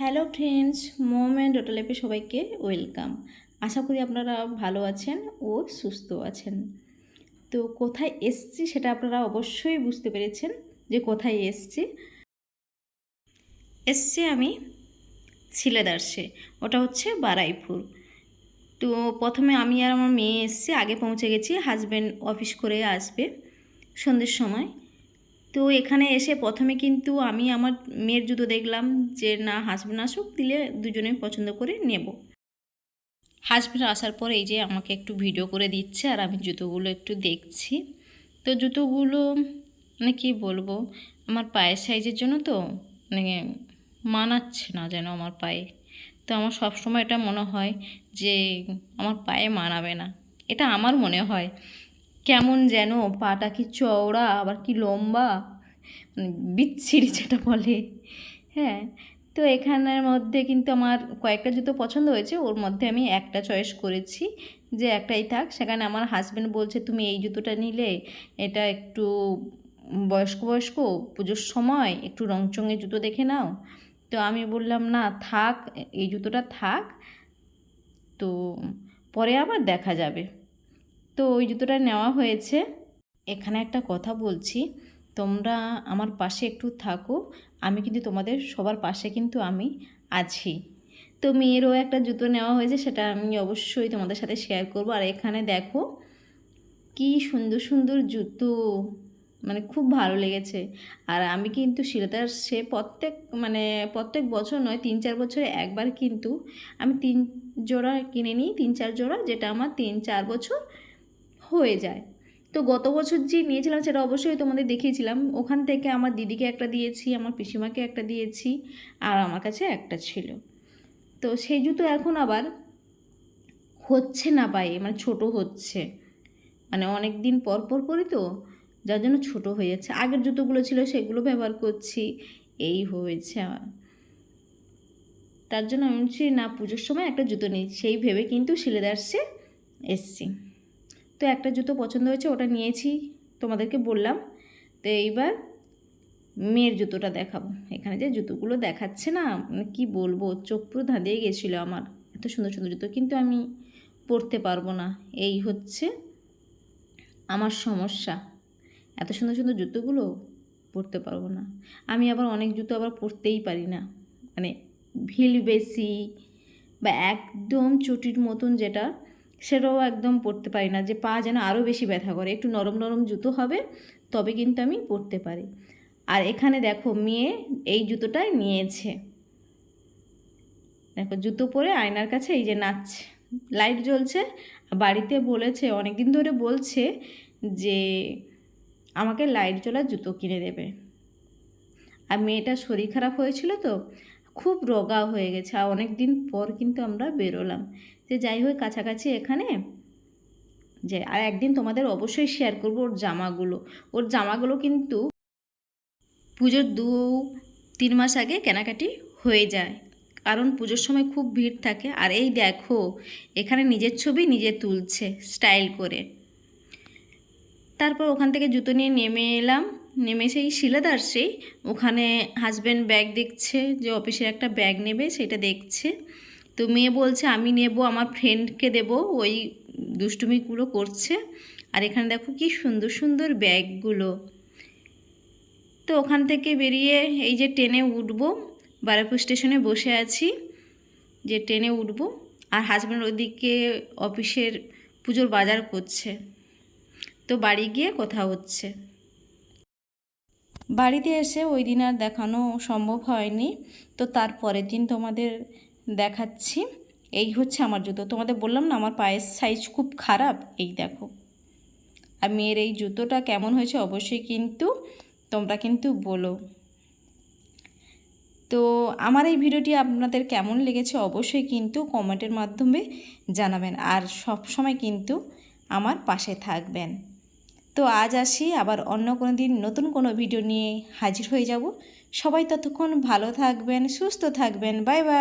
Hello friends, mom and ডোটালেপে সবাইকে welcome. আশা করি আপনারা ভালো আছেন ও সুস্থ আছেন। তো কোথায় এসছি সেটা আপনারা অবশ্যই বুঝতে পেরেছেন যে কোথায় এসছি। এসছি আমি সিলেদার্সে ওটা হচ্ছে বারাইপুর। তো প্রথমে আমি আর আমার মেয়ে এসছি, আগে পৌঁছে গেছি হাজব্যান্ড অফিস করে আসবে সন্ধ্যের সময়। তো এখানে এসে প্রথমে কিন্তু আমি আমার মেয়ের জুতো দেখলাম যে, না হাজব্যান্ড আসুক, দিলে দুজনে পছন্দ করে নেব। হাজব্যান্ড আসার পর এই যে আমাকে একটু ভিডিও করে দিচ্ছে আর আমি জুতোগুলো একটু দেখছি। তো জুতোগুলো মানে কী বলব, আমার পায়ের সাইজের জন্য তো মানে মানাচ্ছে না যেন আমার পায়ে। তো আমার সবসময় এটা মনে হয় যে, আমার পায়ে মানাবে না। এটা আমার মনে হয়। কেমন যেন, পাটা কি চওড়া, আবার কি লম্বা মানে বিচ্ছিরি যেটা বলে। হ্যাঁ তো এখানের মধ্যে কিন্তু আমার কয়েকটা জুতো পছন্দ হয়েছে, ওর মধ্যে আমি একটা চয়েস করেছি যে একটাই থাক। সেখানে আমার হাজব্যান্ড বলছে, তুমি এই জুতোটা নিলে এটা একটু বয়স্ক বয়স্ক, পুজোর সময় একটু রংচঙে জুতো দেখে নাও। তো আমি বললাম, না, থাক, এই জুতোটা থাক, তো পরে আবার দেখা যাবে। তো ওই জুতোটা নেওয়া হয়েছে। এখানে একটা কথা বলছি, তোমরা আমার পাশে একটু থাকো, আমি কিন্তু তোমাদের সবার পাশে কিন্তু আমি আছি। তো মেয়েরও একটা জুতো নেওয়া হয়েছে, সেটা আমি অবশ্যই তোমাদের সাথে শেয়ার করব। আর এখানে দেখো, কি সুন্দর সুন্দর জুতো মানে খুব ভালো লেগেছে। আর আমি কিন্তু শিলতার সে প্রত্যেক মানে প্রত্যেক বছর নয়, তিন চার বছরে একবার কিন্তু আমি তিন জোড়া কিনে নিই, তিন চার জোড়া, যেটা আমার তিন চার বছর হয়ে যায়। তো গত বছর যে নিয়েছিলাম সেটা অবশ্যই তোমাদের দেখিয়েছিলাম। ওখান থেকে আমার দিদিকে একটা দিয়েছি, আমার পিসিমাকে একটা দিয়েছি আর আমার কাছে একটা ছিল। তো সেই জুতো এখন আবার হচ্ছে না পায়ে মানে ছোট হচ্ছে। মানে অনেক দিন পর পর করি তো, যার জন্য ছোট হয়ে যাচ্ছে। আগের জুতোগুলো ছিল সেগুলো ব্যবহার করছি, এই হয়েছে আমার। তার জন্য আমি না, পুজোর সময় একটা জুতো নিই সেই ভেবে কিন্তু শিলেদার্সে এসছি। তো একটা জুতো পছন্দ হয়েছে, ওটা নিয়েছি, তোমাদেরকে বললাম। তো এইবার মেয়ের জুতোটা দেখাবো। এখানে যে জুতোগুলো দেখাচ্ছে না মানে কী বলব, চোখ পুরো ধাঁধিয়ে গেছিল আমার। এত সুন্দর সুন্দর জুতো কিন্তু আমি পরতে পারব না। এই হচ্ছে আমার সমস্যা। এত সুন্দর সুন্দর জুতোগুলো পরতে পারব না। আমি আবার অনেক জুতো আবার পরতেই পারি না। মানে ভিল বেশি বা একদম চটির মতন যেটা সেটাও একদম পরতে পারি না যে পা যেন আরও বেশি ব্যথা করে। একটু নরম নরম জুতো হবে, তবে কিন্তু আমি পরতে পারি। আর এখানে দেখো, মেয়ে এই জুতোটাই নিয়েছে। দেখো, জুতো পরে আয়নার কাছে এই যে নাচছে। লাইট জ্বলছে। বাড়িতে বলেছে অনেক দিন ধরে বলছে যে আমাকে লাইট জ্বলা জুতো কিনে দেবে। আর মেয়েটার শরীর খারাপ হয়েছিল তো খুব রোগা হয়ে গেছে আর অনেক দিন পর কিন্তু আমরা বেরোলাম। যে যাই হোক, কাছাকাছি এখানে যে আর একদিন তোমাদের অবশ্যই শেয়ার করব ওর জামাগুলো। ওর জামাগুলো কিন্তু পুজোর দু, তিন মাস আগে কেনাকাটি হয়ে যায়। কারণ পুজোর সময় খুব ভিড় থাকে। আর এই দেখো, এখানে নিজের ছবি নিজে তুলছে স্টাইল করে। তারপর ওখান থেকে জুতো নিয়ে নেমে এলাম। নেমে সেই শিলাদার্সেই ওখানে হাজব্যান্ড ব্যাগ দেখছে, যে অফিসের একটা ব্যাগ নেবে, সেটা দেখছে। তো মেয়ে বলছে, আমি নেব, আমার ফ্রেন্ডকে দেব। ওই দুষ্টুমিগুলো করছে। আর এখানে দেখো কি সুন্দর সুন্দর ব্যাগগুলো তো ওখান থেকে বেরিয়ে এই যে ট্রেনে উঠবো, বারাপুর স্টেশনে বসে আছি, যে ট্রেনে উঠব। আর হাজব্যান্ড ওদিকে অফিসের পুজোর বাজার করছে। তো বাড়ি গিয়ে কথা হচ্ছে। বাড়িতে এসে ওই দিন আর দেখানো সম্ভব হয়নি। তো তার পরের দিন তোমাদের দেখাচ্ছি। এই হচ্ছে আমার জুতো। তোমাদের বললাম না, আমার পায়ের সাইজ খুব খারাপ। এই দেখো। আর মেয়ের এই জুতোটা কেমন হয়েছে অবশ্যই কিন্তু তোমরা কিন্তু বলো। তো আমার এই ভিডিওটি আপনাদের কেমন লেগেছে অবশ্যই কিন্তু কমেন্টের মাধ্যমে জানাবেন। আর সব সময় কিন্তু আমার পাশে থাকবেন। তো আজ আসি, আবার অন্য কোনো দিন নতুন কোনো ভিডিও নিয়ে হাজির হয়ে যাব। সবাই ততক্ষণ ভালো থাকবেন, সুস্থ থাকবেন বাই বাই